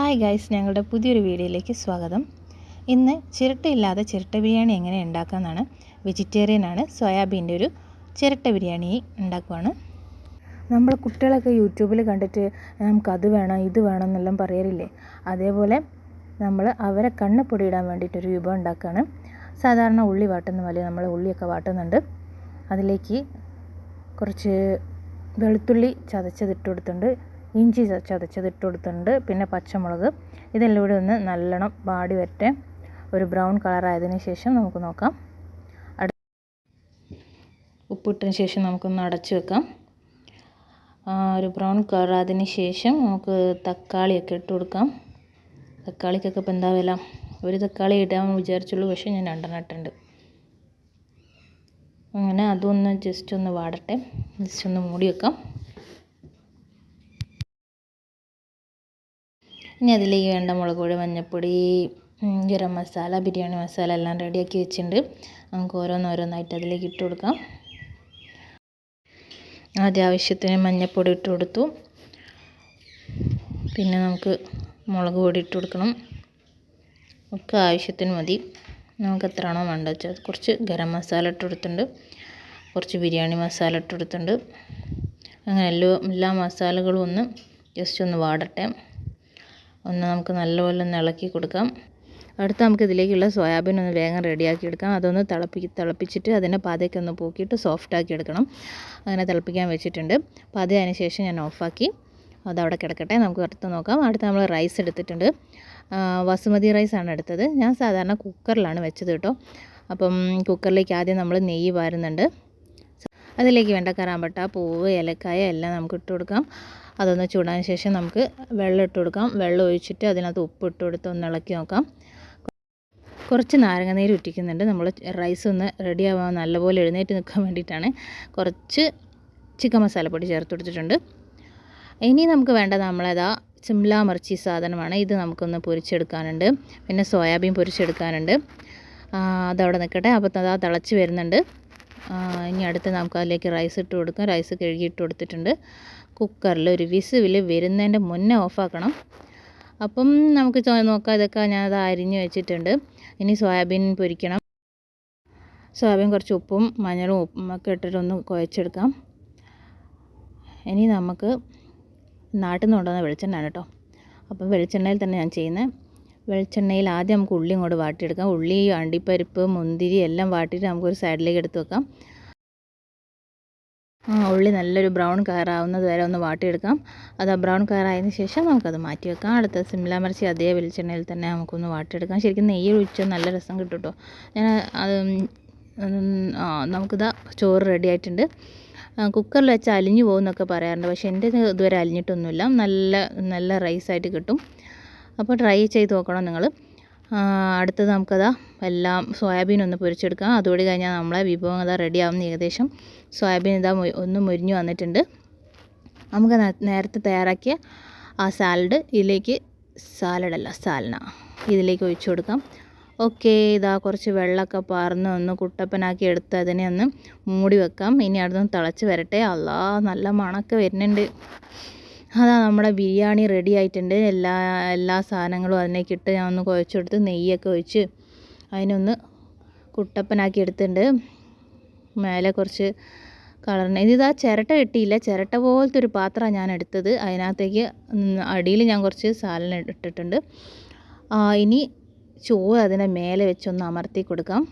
Hi guys ഞങ്ങളുടെ പുതിയൊരു വീഡിയോയിലേക്ക് സ്വാഗതം. ഇന്ന് ചിരട്ടയില്ലാതെ ചിരട്ട ബിരിയാണി എങ്ങനെ ഉണ്ടാക്കാമെന്നാണ് വെജിറ്റേറിയൻ ആണ് സോയാബീന്റെ ഒരു ചിരട്ട ബിരിയാണി ഉണ്ടാക്കുവാണ്. നമ്മൾ കുട്ടികളൊക്കെ യൂട്യൂബിൽ കണ്ടിട്ട് നമുക്കത് വേണം ഇത് വേണം എന്നെല്ലാം പറയാറില്ലേ അതേപോലെ നമ്മൾ അവരെ കണ്ണ് പൊടിയിടാൻ വേണ്ടിയിട്ടൊരു വിഭവം ഉണ്ടാക്കുകയാണ്. സാധാരണ ഉള്ളി വാട്ടുന്ന പോലെ നമ്മൾ ഉള്ളിയൊക്കെ വാട്ടുന്നുണ്ട്. അതിലേക്ക് കുറച്ച് വെളുത്തുള്ളി ചതച്ചതിട്ട് കൊടുത്തിട്ടുണ്ട്. ഇഞ്ചി ചതച്ചത് ഇട്ട് കൊടുത്തിട്ടുണ്ട് പിന്നെ പച്ചമുളക്. ഇതെല്ലാം കൂടി ഒന്ന് നല്ലോണം വാടി വരട്ടെ. ഒരു ബ്രൗൺ കളറായതിനു ശേഷം നമുക്ക് നോക്കാം. അട ഉപ്പിട്ടതിന് ശേഷം നമുക്കൊന്ന് അടച്ചു വെക്കാം. ഒരു ബ്രൗൺ കളറായതിന് ശേഷം നമുക്ക് തക്കാളിയൊക്കെ ഇട്ട് കൊടുക്കാം. തക്കാളിക്കൊക്കെ ഇപ്പം എന്താ വില? ഒരു തക്കാളി ഇടാൻ വിചാരിച്ചുള്ളൂ. പക്ഷേ ഞാൻ രണ്ടെണ്ണം ഇട്ടുണ്ട് അങ്ങനെ അതൊന്ന് ജസ്റ്റ് ഒന്ന് വാടട്ടെ. ജസ്റ്റ് ഒന്ന് മൂടി വെക്കാം. ഇനി അതിലേക്ക് വേണ്ട മുളക് പൊടി മഞ്ഞൾപ്പൊടി ഗരം മസാല ബിരിയാണി മസാല എല്ലാം റെഡിയാക്കി വെച്ചിട്ടുണ്ട്. നമുക്ക് ഓരോന്നോരോന്നായിട്ട് അതിലേക്ക് ഇട്ട് കൊടുക്കാം. ആദ്യ ആവശ്യത്തിന് മഞ്ഞൾപ്പൊടി ഇട്ട് കൊടുത്തു. പിന്നെ നമുക്ക് മുളക് പൊടി ഇട്ട് കൊടുക്കണം. ഒക്കെ ആവശ്യത്തിന് മതി. നമുക്ക് എത്രയാണോ വേണ്ടത് വെച്ചാൽ കുറച്ച് ഗരം മസാല ഇട്ട് കൊടുത്തിട്ടുണ്ട്. കുറച്ച് ബിരിയാണി മസാല ഇട്ട് കൊടുത്തിട്ടുണ്ട്. അങ്ങനെ എല്ലാ എല്ലാ മസാലകളും ഒന്ന് ജസ്റ്റ് ഒന്ന് വാടട്ടെ. ഒന്ന് നമുക്ക് നല്ലപോലെ ഒന്ന് ഇളക്കി കൊടുക്കാം. അടുത്ത് നമുക്ക് ഇതിലേക്കുള്ള സോയാബീൻ ഒന്ന് വേഗം റെഡിയാക്കി എടുക്കാം. അതൊന്ന് തിളപ്പി തിളപ്പിച്ചിട്ട് അതിനെ പാതയൊക്കെ ഒന്ന് പൂക്കിയിട്ട് സോഫ്റ്റ് ആക്കി എടുക്കണം. അങ്ങനെ തിളപ്പിക്കാൻ വെച്ചിട്ടുണ്ട്. പാത അതിന് ശേഷം ഞാൻ ഓഫാക്കി അതവിടെ കിടക്കട്ടെ. നമുക്ക് അടുത്ത് നോക്കാം. അടുത്ത് നമ്മൾ റൈസ് എടുത്തിട്ടുണ്ട്. ബസുമതി റൈസാണ് എടുത്തത്. ഞാൻ സാധാരണ കുക്കറിലാണ് വെച്ചത് കേട്ടോ. അപ്പം കുക്കറിലേക്ക് ആദ്യം നമ്മൾ നെയ്യ് വാരുന്നുണ്ട്. അതിലേക്ക് വേണ്ട കറാമ്പട്ട പൂവ് ഏലക്കായ എല്ലാം നമുക്ക് ഇട്ട് കൊടുക്കാം. അതൊന്ന് ചൂടാൻ ശേഷം നമുക്ക് വെള്ളം ഇട്ട് കൊടുക്കാം. വെള്ളം ഒഴിച്ചിട്ട് അതിനകത്ത് ഉപ്പ് ഇട്ട് കൊടുത്ത് ഒന്ന് ഇളക്കി നോക്കാം. കുറച്ച് നാരങ്ങ നീര് ഉറ്റിക്കുന്നുണ്ട്. നമ്മൾ റൈസ് ഒന്ന് റെഡി ആവാൻ നല്ലപോലെ എഴുന്നേറ്റ് നിൽക്കാൻ വേണ്ടിയിട്ടാണ് കുറച്ച് ചിക്കൻ മസാലപ്പൊടി ചേർത്ത് കൊടുത്തിട്ടുണ്ട്. ഇനി നമുക്ക് വേണ്ടത് നമ്മളേതാ സിംല മിർച്ചി സാധനമാണ്. ഇത് നമുക്കൊന്ന് പൊരിച്ചെടുക്കാനുണ്ട്. പിന്നെ സോയാബീൻ പൊരിച്ചെടുക്കാനുണ്ട്. അതവിടെ നിൽക്കട്ടെ. അപ്പോൾ അതാ തിളച്ച് വരുന്നുണ്ട്. ഇനി അടുത്ത് നമുക്ക് അതിലേക്ക് റൈസ് ഇട്ട് കൊടുക്കാം. റൈസ് കഴുകി ഇട്ട് കൊടുത്തിട്ടുണ്ട്. കുക്കറിൽ ഒരു വിസിൽ വരുന്നതിന്റെ മുന്നേ ഓഫാക്കണം അപ്പം നമുക്ക് നോക്കാം ഇതൊക്കെ ഞാൻ അത് അരിഞ്ഞ് വെച്ചിട്ടുണ്ട്. ഇനി സോയാബീൻ പൊരിക്കണം. സോയാബീൻ കുറച്ച് ഉപ്പും മഞ്ഞളും ഉപ്പും ഒക്കെ ഇട്ടിട്ടൊന്ന് കുഴച്ചെടുക്കാം. ഇനി നമുക്ക് നാട്ടിൽ നിന്ന് കൊണ്ടുവന്ന വെളിച്ചെണ്ണയാണ് കേട്ടോ. അപ്പം വെളിച്ചെണ്ണയിൽ തന്നെ ഞാൻ ചെയ്യുന്നത്. വെളിച്ചെണ്ണയിൽ ആദ്യം നമുക്ക് ഉള്ളി ഇങ്ങോട്ട് വാട്ടിയെടുക്കാം. ഉള്ളി അണ്ടിപ്പരിപ്പ് മുന്തിരി എല്ലാം വാട്ടിയിട്ട് നമുക്കൊരു സൈഡിലേക്ക് എടുത്ത് വെക്കാം. ഉള്ളി നല്ലൊരു ബ്രൗൺ കളറാവുന്നത് വരെ ഒന്ന് വാട്ടിയെടുക്കാം. അത് ബ്രൗൺ കളറായതിന് ശേഷം നമുക്കത് മാറ്റി വെക്കാം. അടുത്ത സിംല മിർച്ചി അതേ വെളിച്ചെണ്ണയിൽ തന്നെ നമുക്കൊന്ന് വാട്ടിയെടുക്കാം. ശരിക്കും നെയ്യ് ഒഴിച്ചാൽ നല്ല രസം കിട്ടും കേട്ടോ ഞാൻ അത് നമുക്കിതാ ചോറ് റെഡി ആയിട്ടുണ്ട്. കുക്കറിൽ വെച്ച് അലിഞ്ഞു പോകുമെന്നൊക്കെ പറയാറുണ്ട്. പക്ഷേ എന്റെ ഇതുവരെ അലിഞ്ഞിട്ടൊന്നുമില്ല. നല്ല നല്ല റൈസായിട്ട് കിട്ടും. അപ്പോൾ ട്രൈ ചെയ്ത് നോക്കണം നിങ്ങൾ. അടുത്തത് നമുക്കതാ എല്ലാം സോയാബീൻ ഒന്ന് പൊരിച്ചെടുക്കാം. അതുകൂടി കഴിഞ്ഞാൽ നമ്മളെ വിഭവം അതാ റെഡി ആവുന്ന ഏകദേശം. സോയാബീൻ ഇതാ ഒന്ന് മുരിഞ്ഞു വന്നിട്ടുണ്ട്. നമുക്ക് നേരത്തെ തയ്യാറാക്കിയ ആ സാലഡ് ഇതിലേക്ക് സാലഡല്ല സാലന ഇതിലേക്ക് ഒഴിച്ചു കൊടുക്കാം. ഓക്കെ ഇതാ കുറച്ച് വെള്ളമൊക്കെ പാർന്ന് ഒന്ന് കുട്ടപ്പനാക്കി എടുത്ത് അതിനെ ഒന്ന് മൂടി വെക്കാം. ഇനി അടുത്തൊന്ന് തിളച്ച് വരട്ടെ. അല്ലാ നല്ല മണമൊക്കെ വരുന്നുണ്ട്. അതാ നമ്മുടെ ബിരിയാണി റെഡി ആയിട്ടുണ്ട്. എല്ലാ എല്ലാ സാധനങ്ങളും അതിലേക്ക് ഇട്ട് ഞാൻ ഒന്ന് കുഴച്ചെടുത്ത് നെയ്യൊക്കെ ഒഴിച്ച് അതിനൊന്ന് കുട്ടപ്പനാക്കി എടുത്തിട്ടുണ്ട്. മേലെ കുറച്ച് കളറിന് ഇതിതാ ചിരട്ട കിട്ടിയില്ല. ചിരട്ട പോലത്തെ ഒരു പാത്രമാണ് ഞാൻ എടുത്തത്. അതിനകത്തേക്ക് അടിയിൽ ഞാൻ കുറച്ച് സാലൻ ഇട്ടിട്ടുണ്ട്. ഇനി ചോറ് അതിന്റെ മേലെ വെച്ചൊന്ന് അമർത്തി കൊടുക്കാം.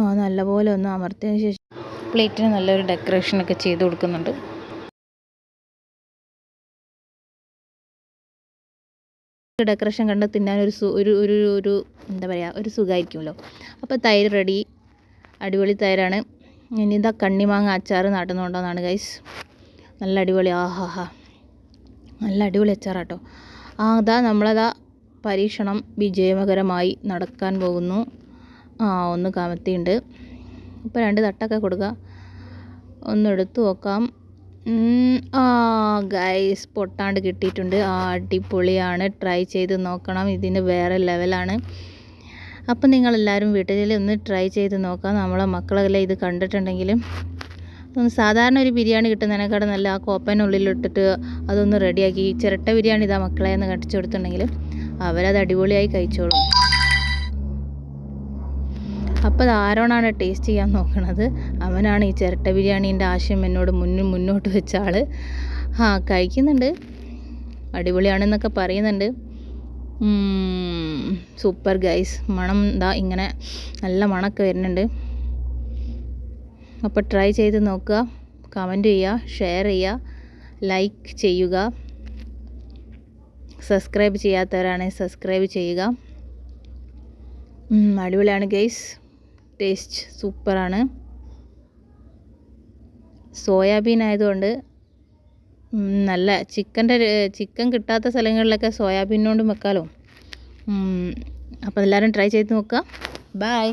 ആ നല്ലപോലെ ഒന്ന് അമർത്തിയതിന് ശേഷം. പ്ലേറ്റിന് നല്ലൊരു ഡെക്കറേഷനൊക്കെ ചെയ്ത് കൊടുക്കുന്നുണ്ട്. ഡെക്കറേഷൻ കണ്ട് തിന്നാൻ ഒരു ഒരു ഒരു ഒരു എന്താ പറയുക ഒരു സുഖമായിരിക്കുമല്ലോ അപ്പോൾ തൈര് റെഡി. അടിപൊളി തൈരാണ്. ഇനി ഇതാ കണ്ണിമാങ്ങ അച്ചാർ നാട്ടുന്നുണ്ടോന്നാണ് ഗൈസ് നല്ല അടിപൊളി. ആഹാ നല്ല അടിപൊളി അച്ചാറാട്ടോ. ആ അതാ നമ്മളതാ പരീക്ഷണം വിജയകരമായി നടക്കാൻ പോകുന്നു. ആ ഒന്ന് കമത്തിയുണ്ട്. ഇപ്പോൾ രണ്ട് തട്ടൊക്കെ കൊടുക്കുക ഒന്ന് എടുത്തു നോക്കാം. ആ ഗൈസ് പൊട്ടാണ്ട് കിട്ടിയിട്ടുണ്ട്. ആ അടിപൊളിയാണ്. ട്രൈ ചെയ്ത് നോക്കണം. ഇതിന് വേറെ ലെവലാണ് അപ്പം നിങ്ങളെല്ലാവരും വീട്ടിൽ ഒന്ന് ട്രൈ ചെയ്ത് നോക്കാം. നമ്മളെ മക്കളെല്ലാം ഇത് കണ്ടിട്ടുണ്ടെങ്കിലും. സാധാരണ ഒരു ബിരിയാണി കിട്ടുന്നതിനേക്കാളും നല്ല ആ കോപ്പനുള്ളിലിട്ടിട്ട് അതൊന്ന് റെഡിയാക്കി ചിരട്ട ബിരിയാണി ഇതാ മക്കളെ എന്ന് കടിച്ചു കൊടുത്തിട്ടുണ്ടെങ്കിൽ അവരത് അടിപൊളിയായി കഴിച്ചോളും. അപ്പോൾ ആരോണാണ് ടേസ്റ്റ് ചെയ്യാൻ നോക്കണത്? അവനാണ് ഈ ചിരട്ട ബിരിയാണീന്റെ ആശയം എന്നോട് മുന്നിൽ മുന്നോട്ട് വെച്ച ആൾ ആ കഴിക്കുന്നുണ്ട്. അടിപൊളിയാണെന്നൊക്കെ പറയുന്നുണ്ട്. Super guys. മണം എന്താ ഇങ്ങനെ നല്ല മണമൊക്കെ വരുന്നുണ്ട്. അപ്പോൾ ട്രൈ ചെയ്ത് നോക്കുക. കമന്റ് ചെയ്യുക ഷെയർ ചെയ്യുക ലൈക്ക് ചെയ്യുക. സബ്സ്ക്രൈബ് ചെയ്യാത്തവരാണെങ്കിൽ സബ്സ്ക്രൈബ് ചെയ്യുക. അടിപൊളിയാണ് ഗൈസ്. ടേസ്റ്റ് സൂപ്പറാണ്. സോയാബീൻ ആയതുകൊണ്ട് നല്ല ചിക്കന്റെ ചിക്കൻ കിട്ടാത്ത സ്ഥലങ്ങളിലൊക്കെ സോയാബീൻ വെക്കാമല്ലോ അപ്പോൾ എല്ലാവരും ട്രൈ ചെയ്ത് നോക്കുക. ബായ്